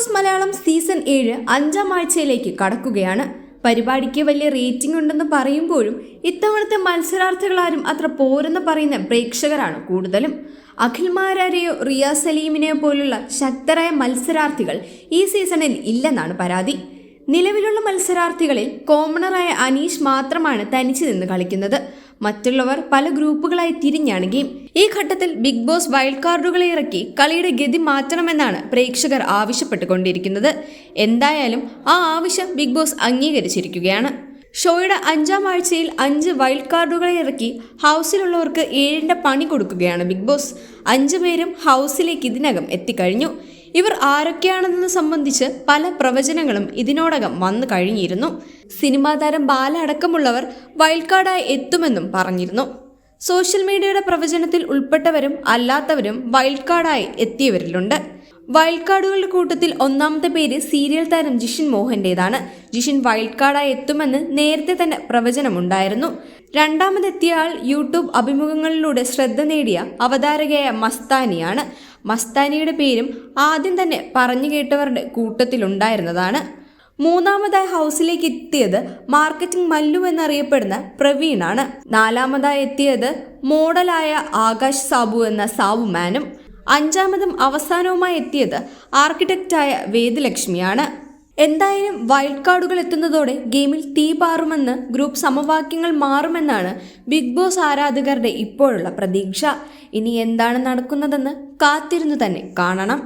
Boss Malayalam season ഏഴ് അഞ്ചാം ആഴ്ചയിലേക്ക് കടക്കുകയാണ്. പരിപാടിക്ക് വലിയ റേറ്റിംഗ് ഉണ്ടെന്ന് പറയുമ്പോഴും ഇത്തവണത്തെ മത്സരാർത്ഥികളാരും അത്ര പോരെന്ന് പറയുന്ന പ്രേക്ഷകരാണ് കൂടുതലും. അഖിൽമാരാരെയോ റിയ സലീമിനെയോ പോലുള്ള ശക്തരായ മത്സരാർത്ഥികൾ ഈ സീസണിൽ ഇല്ലെന്നാണ് പരാതി. നിലവിലുള്ള മത്സരാർത്ഥികളിൽ കോമണറായ അനീഷ് മാത്രമാണ് തനിച്ച് നിന്ന് കളിക്കുന്നത്. മറ്റുള്ളവർ പല ഗ്രൂപ്പുകളായി തിരിഞ്ഞാണ് ഗെയിം ഈ ഘട്ടത്തിൽ ബിഗ് ബോസ് വൈൽഡ് കാർഡുകളെ ഇറക്കി കളിയുടെ ഗതി മാറ്റണമെന്നാണ് പ്രേക്ഷകർ ആവശ്യപ്പെട്ടുകൊണ്ടിരിക്കുന്നത്. എന്തായാലും ആ ആവശ്യം ബിഗ് ബോസ് അംഗീകരിച്ചിരിക്കുകയാണ്. ഷോയുടെ അഞ്ചാം ആഴ്ചയിൽ അഞ്ച് വൈൽഡ് കാർഡുകളെ ഇറക്കി ഹൗസിലുള്ളവർക്ക് ഏഴിന്റെ പണി കൊടുക്കുകയാണ് ബിഗ് ബോസ്. അഞ്ചു പേരും ഹൗസിലേക്ക് ഇതിനകം എത്തിക്കഴിഞ്ഞു. ഇവർ ആരൊക്കെയാണെന്ന് സംബന്ധിച്ച് പല പ്രവചനങ്ങളും ഇതിനോടകം വന്നു കഴിഞ്ഞിരുന്നു. സിനിമാ താരം ബാല അടക്കമുള്ളവർ വൈൽഡ് കാർഡായി എത്തുമെന്നും പറഞ്ഞിരുന്നു. സോഷ്യൽ മീഡിയയുടെ പ്രവചനത്തിൽ ഉൾപ്പെട്ടവരും അല്ലാത്തവരും വൈൽഡ് കാർഡായി എത്തിയവരിലുണ്ട്. വൈൽഡ് കാർഡുകളുടെ കൂട്ടത്തിൽ ഒന്നാമത്തെ പേര് സീരിയൽ താരം ജിഷിൻ മോഹന്റേതാണ്. ജിഷിൻ വൈൽഡ് കാർഡായി എത്തുമെന്ന് നേരത്തെ തന്നെ പ്രവചനമുണ്ടായിരുന്നു. രണ്ടാമതെത്തിയ ആൾ യൂട്യൂബ് അഭിമുഖങ്ങളിലൂടെ ശ്രദ്ധ നേടിയ അവതാരകയായ മസ്താനിയാണ്. മസ്താനിയുടെ പേരും ആദ്യം തന്നെ പറഞ്ഞു കേട്ടവരുടെ കൂട്ടത്തിലുണ്ടായിരുന്നതാണ്. മൂന്നാമതായി ഹൗസിലേക്ക് എത്തിയത് മാർക്കറ്റിംഗ് മല്ലു എന്നറിയപ്പെടുന്ന പ്രവീണാണ്. നാലാമതായി എത്തിയത് മോഡലായ ആകാശ് സാബു എന്ന സാവുമാനും അഞ്ചാമതും അവസാനവുമായി എത്തിയത് ആർക്കിടെക്റ്റായ വേദലക്ഷ്മിയാണ്. എന്തായാലും വൈൽഡ് കാർഡുകൾ എത്തുന്നതോടെ ഗെയിമിൽ തീ പാറുമെന്ന് ഗ്രൂപ്പ് സമവാക്യങ്ങൾ മാറുമെന്നാണ് ബിഗ് ബോസ് ആരാധകരുടെ ഇപ്പോഴുള്ള പ്രതീക്ഷ. ഇനി എന്താണ് നടക്കുന്നതെന്ന് കാത്തിരുന്നു തന്നെ കാണണം.